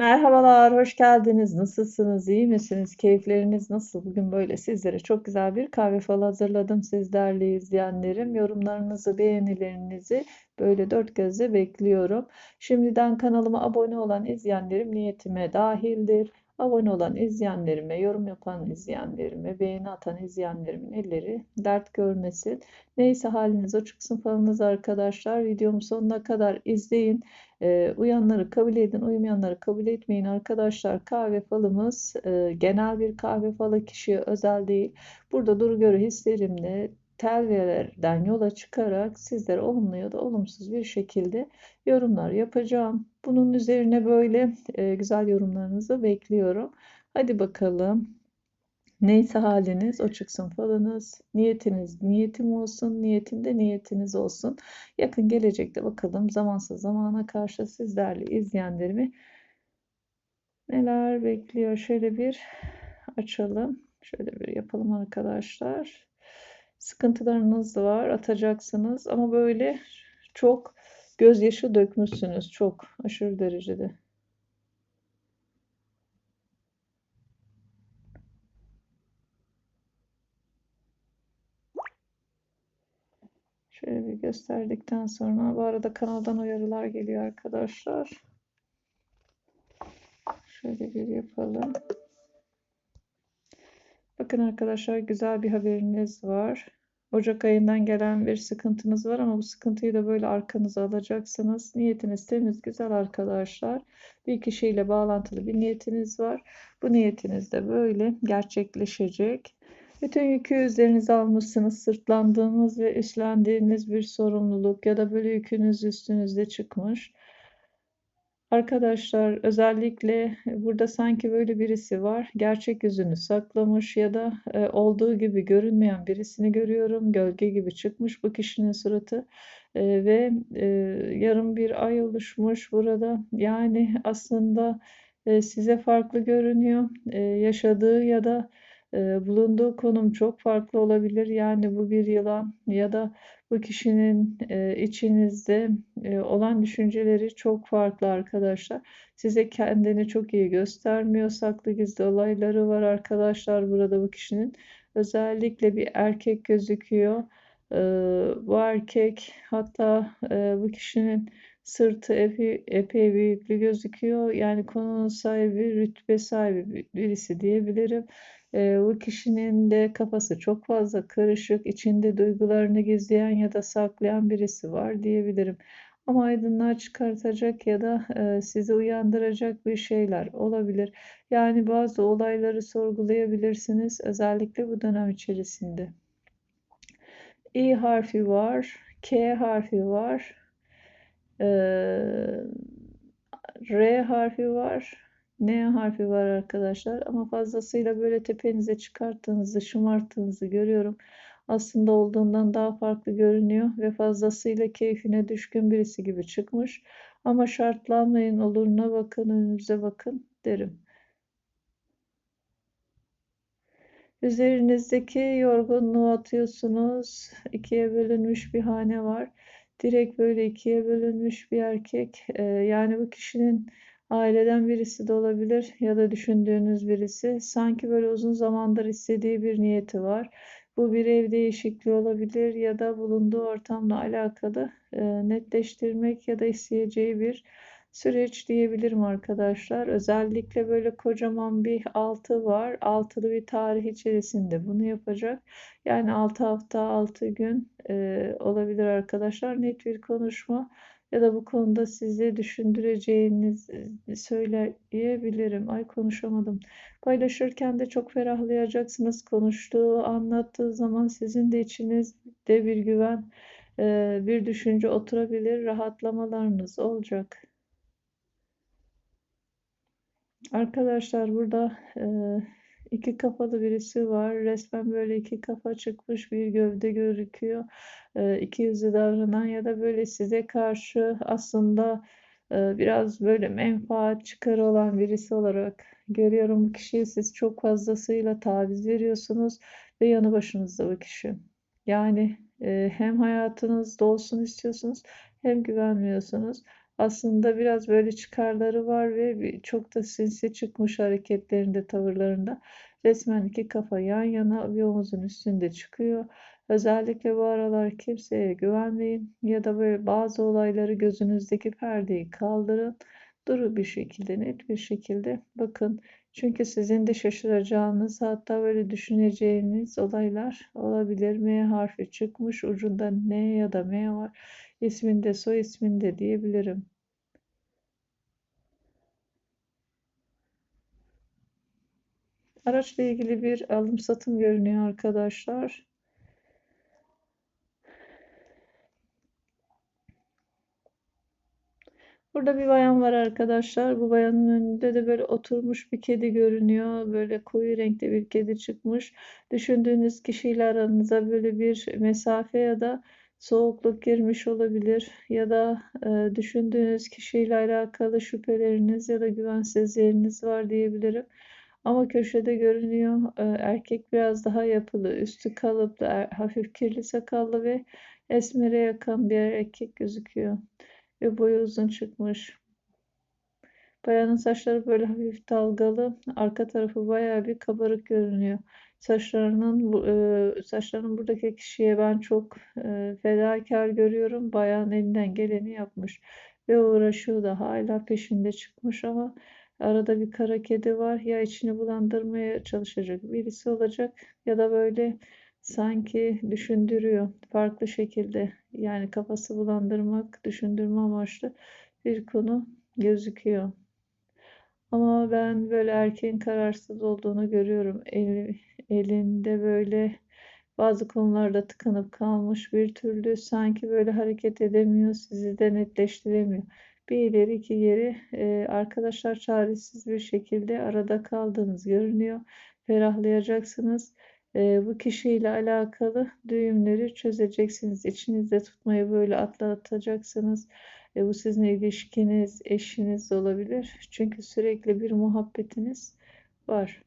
Merhabalar, hoş geldiniz. Nasılsınız? İyi misiniz? Keyifleriniz nasıl? Bugün böyle sizlere çok güzel bir kahve falı hazırladım sizlerle izleyenlerim. Yorumlarınızı, beğenilerinizi böyle dört gözle bekliyorum. Şimdiden kanalıma abone olan izleyenlerim niyetime dahildir. Abone olan izleyenlerime, yorum yapan izleyenlerime, beğeni atan izleyenlerimin elleri dert görmesin. Neyse haliniz o çıksın falınız arkadaşlar. Videomu sonuna kadar izleyin. E, uyanları kabul edin, uymayanları kabul etmeyin arkadaşlar. Kahve falımız e, genel bir kahve falı kişiye özel değil. Burada duru görü hislerimle telvelerden yola çıkarak sizlere olumlu ya da olumsuz bir şekilde yorumlar yapacağım. Bunun üzerine böyle e, güzel yorumlarınızı bekliyorum. Hadi bakalım. Neyse haliniz o çıksın falınız. Niyetiniz niyetim olsun. Niyetinde niyetiniz olsun. Yakın gelecekte bakalım zamansız zamana karşı sizlerle izleyenlerimi neler bekliyor. Şöyle bir açalım. Şöyle bir yapalım arkadaşlar. Sıkıntılarınız var. Atacaksınız ama böyle çok gözyaşı dökmüşsünüz. Çok aşırı derecede. Şöyle bir gösterdikten sonra bu arada kanaldan uyarılar geliyor arkadaşlar. Şöyle bir yapalım. Bakın arkadaşlar güzel bir haberiniz var. Ocak ayından gelen bir sıkıntınız var ama bu sıkıntıyı da böyle arkanıza alacaksınız. Niyetiniz temiz, güzel arkadaşlar. Bir kişiyle bağlantılı bir niyetiniz var. Bu niyetiniz de böyle gerçekleşecek. Bütün yükü üzerinize almışsınız. Sırtlandığınız ve üstlendiğiniz bir sorumluluk ya da böyle yükünüz üstünüzde çıkmış. Arkadaşlar özellikle burada sanki böyle birisi var. Gerçek yüzünü saklamış ya da e, olduğu gibi görünmeyen birisini görüyorum. Gölge gibi çıkmış bu kişinin suratı e, ve e, yarım bir ay oluşmuş burada. Yani aslında e, size farklı görünüyor. E, yaşadığı ya da bulunduğu konum çok farklı olabilir. Yani bu bir yılan ya da bu kişinin içinizde olan düşünceleri çok farklı arkadaşlar. Size kendini çok iyi göstermiyor. Saklı gizli olayları var arkadaşlar burada bu kişinin. Özellikle bir erkek gözüküyor. Bu erkek hatta bu kişinin sırtı epey büyüklü gözüküyor. Yani konunun sahibi, rütbe sahibi birisi diyebilirim. E, bu kişinin de kafası çok fazla karışık, içinde duygularını gizleyen ya da saklayan birisi var diyebilirim. Ama aydınlığa çıkartacak ya da e, sizi uyandıracak bir şeyler olabilir. Yani bazı olayları sorgulayabilirsiniz özellikle bu dönem içerisinde. İ harfi var, K harfi var, e, R harfi var. N harfi var arkadaşlar ama fazlasıyla böyle tepenize çıkarttığınızı, şımarttığınızı görüyorum. Aslında olduğundan daha farklı görünüyor ve fazlasıyla keyfine düşkün birisi gibi çıkmış. Ama şartlanmayın, oluruna bakın, önünüze bakın derim. Üzerinizdeki yorgunluğu atıyorsunuz. İkiye bölünmüş bir hane var. Direkt böyle ikiye bölünmüş bir erkek. Ee, yani bu kişinin Aileden birisi de olabilir ya da düşündüğünüz birisi. Sanki böyle uzun zamandır istediği bir niyeti var. Bu bir ev değişikliği olabilir ya da bulunduğu ortamla alakalı e, netleştirmek ya da isteyeceği bir süreç diyebilirim arkadaşlar. Özellikle böyle kocaman bir altı var. Altılı bir tarih içerisinde bunu yapacak. Yani 6 hafta 6 gün e, olabilir arkadaşlar. Net bir konuşma ya da bu konuda sizi düşündüreceğiniz e, söyleyebilirim. Ay konuşamadım. Paylaşırken de çok ferahlayacaksınız. Konuştuğu, anlattığı zaman sizin de içinizde bir güven, e, bir düşünce oturabilir. Rahatlamalarınız olacak. Arkadaşlar burada e, iki kafalı birisi var. Resmen böyle iki kafa çıkmış bir gövde gözüküyor. E, iki yüzlü davranan ya da böyle size karşı aslında e, biraz böyle menfaat çıkarı olan birisi olarak görüyorum bu kişiyi. Siz çok fazlasıyla taviz veriyorsunuz ve yanı başınızda bu kişi. Yani e, hem hayatınızda olsun istiyorsunuz hem güvenmiyorsunuz. Aslında biraz böyle çıkarları var ve çok da sinsi çıkmış hareketlerinde, tavırlarında. Resmen iki kafa yan yana bir omuzun üstünde çıkıyor. Özellikle bu aralar kimseye güvenmeyin ya da böyle bazı olayları gözünüzdeki perdeyi kaldırın. Duru bir şekilde, net bir şekilde bakın. Çünkü sizin de şaşıracağınız hatta böyle düşüneceğiniz olaylar olabilir. M harfi çıkmış ucunda N ya da M var. İsminde soy isminde diyebilirim. Araçla ilgili bir alım satım görünüyor arkadaşlar. Burada bir bayan var arkadaşlar. Bu bayanın önünde de böyle oturmuş bir kedi görünüyor. Böyle koyu renkte bir kedi çıkmış. Düşündüğünüz kişiyle aranıza böyle bir mesafe ya da soğukluk girmiş olabilir. Ya da e, düşündüğünüz kişiyle alakalı şüpheleriniz ya da güvensizlikleriniz var diyebilirim. Ama köşede görünüyor. E, erkek biraz daha yapılı, üstü kalıplı, er, hafif kirli sakallı ve esmere yakın bir erkek gözüküyor ve boyu uzun çıkmış. Bayanın saçları böyle hafif dalgalı. Arka tarafı bayağı bir kabarık görünüyor. Saçlarının e, saçlarının buradaki kişiye ben çok e, fedakar görüyorum. Bayan elinden geleni yapmış ve uğraşıyor da hala peşinde çıkmış ama arada bir kara kedi var. Ya içini bulandırmaya çalışacak birisi olacak ya da böyle sanki düşündürüyor farklı şekilde. Yani kafası bulandırmak, düşündürme amaçlı bir konu gözüküyor. Ama ben böyle erkeğin kararsız olduğunu görüyorum. Eli, elinde böyle bazı konularda tıkanıp kalmış bir türlü sanki böyle hareket edemiyor, sizi de netleştiremiyor. Bir ileri iki geri e, arkadaşlar çaresiz bir şekilde arada kaldığınız görünüyor. Ferahlayacaksınız. E, bu kişiyle alakalı düğümleri çözeceksiniz. İçinizde tutmayı böyle atlatacaksınız. E, bu sizin ilişkiniz, eşiniz olabilir. Çünkü sürekli bir muhabbetiniz var.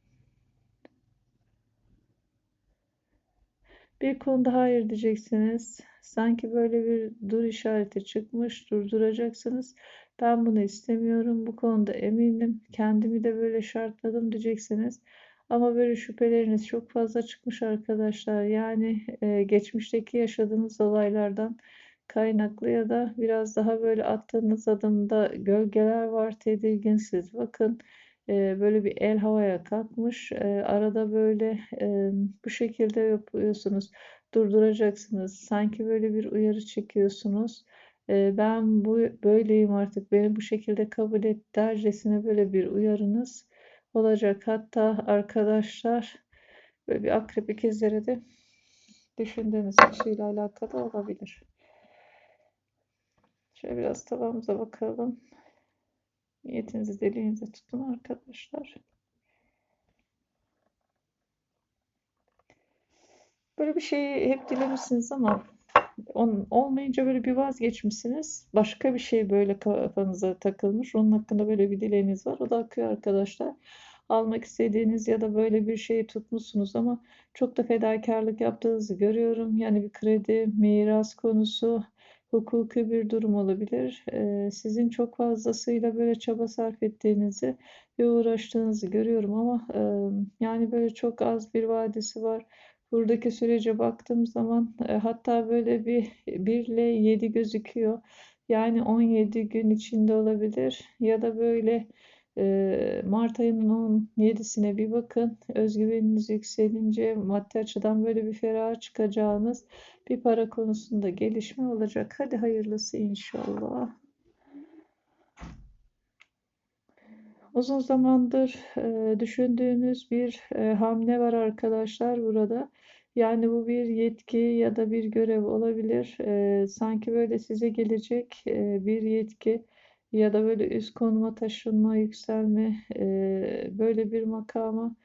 Bir konuda hayır diyeceksiniz. Sanki böyle bir dur işareti çıkmış, durduracaksınız. Ben bunu istemiyorum, bu konuda eminim. Kendimi de böyle şartladım diyeceksiniz. Ama böyle şüpheleriniz çok fazla çıkmış arkadaşlar. Yani e, geçmişteki yaşadığınız olaylardan kaynaklı ya da biraz daha böyle attığınız adımda gölgeler var, tedirginsiniz. Bakın e, böyle bir el havaya kalkmış. E, arada böyle e, bu şekilde yapıyorsunuz. Durduracaksınız. Sanki böyle bir uyarı çekiyorsunuz. E, ben bu böyleyim artık. Beni bu şekilde kabul et dercesine böyle bir uyarınız olacak. Hatta arkadaşlar böyle bir akrep ikizleri de düşündüğünüz kişiyle alakalı olabilir. Şöyle biraz tavamıza bakalım. Niyetinizi dileğinize tutun arkadaşlar. Böyle bir şeyi hep dilemişsiniz ama on, olmayınca böyle bir vazgeçmişsiniz. Başka bir şey böyle kafanıza takılmış. Onun hakkında böyle bir dileğiniz var. O da akıyor arkadaşlar. Almak istediğiniz ya da böyle bir şeyi tutmuşsunuz ama çok da fedakarlık yaptığınızı görüyorum. Yani bir kredi, miras konusu, hukuki bir durum olabilir. Ee, sizin çok fazlasıyla böyle çaba sarf ettiğinizi ve uğraştığınızı görüyorum ama e, yani böyle çok az bir vadesi var. Buradaki sürece baktığım zaman e, hatta böyle bir 1 ile 7 gözüküyor. Yani 17 gün içinde olabilir ya da böyle e, Mart ayının 17'sine bir bakın. Özgüveniniz yükselince maddi açıdan böyle bir ferah çıkacağınız bir para konusunda gelişme olacak. Hadi hayırlısı inşallah. Uzun zamandır e, düşündüğünüz bir e, hamle var arkadaşlar burada. Yani bu bir yetki ya da bir görev olabilir. E, sanki böyle size gelecek e, bir yetki ya da böyle üst konuma taşınma, yükselme, e, böyle bir makama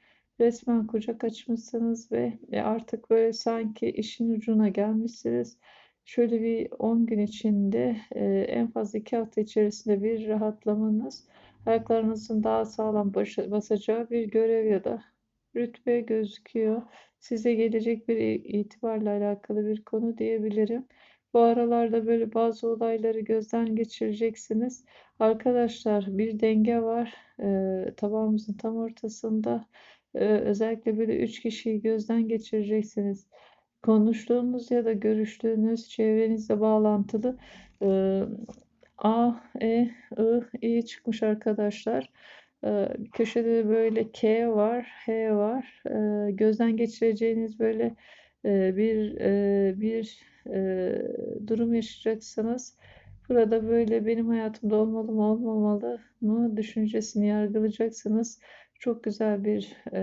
resmen kucak açmışsınız ve e, artık böyle sanki işin ucuna gelmişsiniz. Şöyle bir 10 gün içinde e, en fazla 2 hafta içerisinde bir rahatlamanız, ayaklarınızın daha sağlam basacağı bir görev ya da rütbe gözüküyor. Size gelecek bir itibarla alakalı bir konu diyebilirim. Bu aralarda böyle bazı olayları gözden geçireceksiniz. Arkadaşlar bir denge var. Ee, tabağımızın tam ortasında. Ee, özellikle böyle üç kişiyi gözden geçireceksiniz. Konuştuğunuz ya da görüştüğünüz çevrenizle bağlantılı e, A, E, I, I çıkmış arkadaşlar. Köşede de böyle K var, H var. Gözden geçireceğiniz böyle bir bir durum yaşayacaksınız. Burada böyle benim hayatımda olmalı mı olmamalı mı düşüncesini yargılayacaksınız. Çok güzel bir e,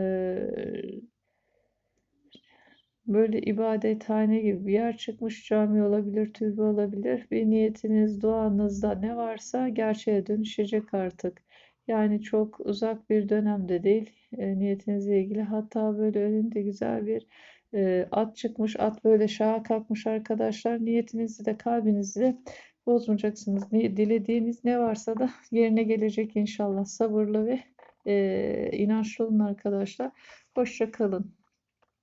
böyle ibadethane gibi bir yer çıkmış. Cami olabilir, türbe olabilir. Bir niyetiniz, duanızda ne varsa gerçeğe dönüşecek artık. Yani çok uzak bir dönemde değil e, niyetinizle ilgili. Hatta böyle önünde güzel bir e, at çıkmış. At böyle şaha kalkmış arkadaşlar. Niyetinizi de kalbinizi de bozmayacaksınız. Ne, dilediğiniz ne varsa da yerine gelecek inşallah. Sabırlı ve e, inançlı olun arkadaşlar. Hoşça kalın.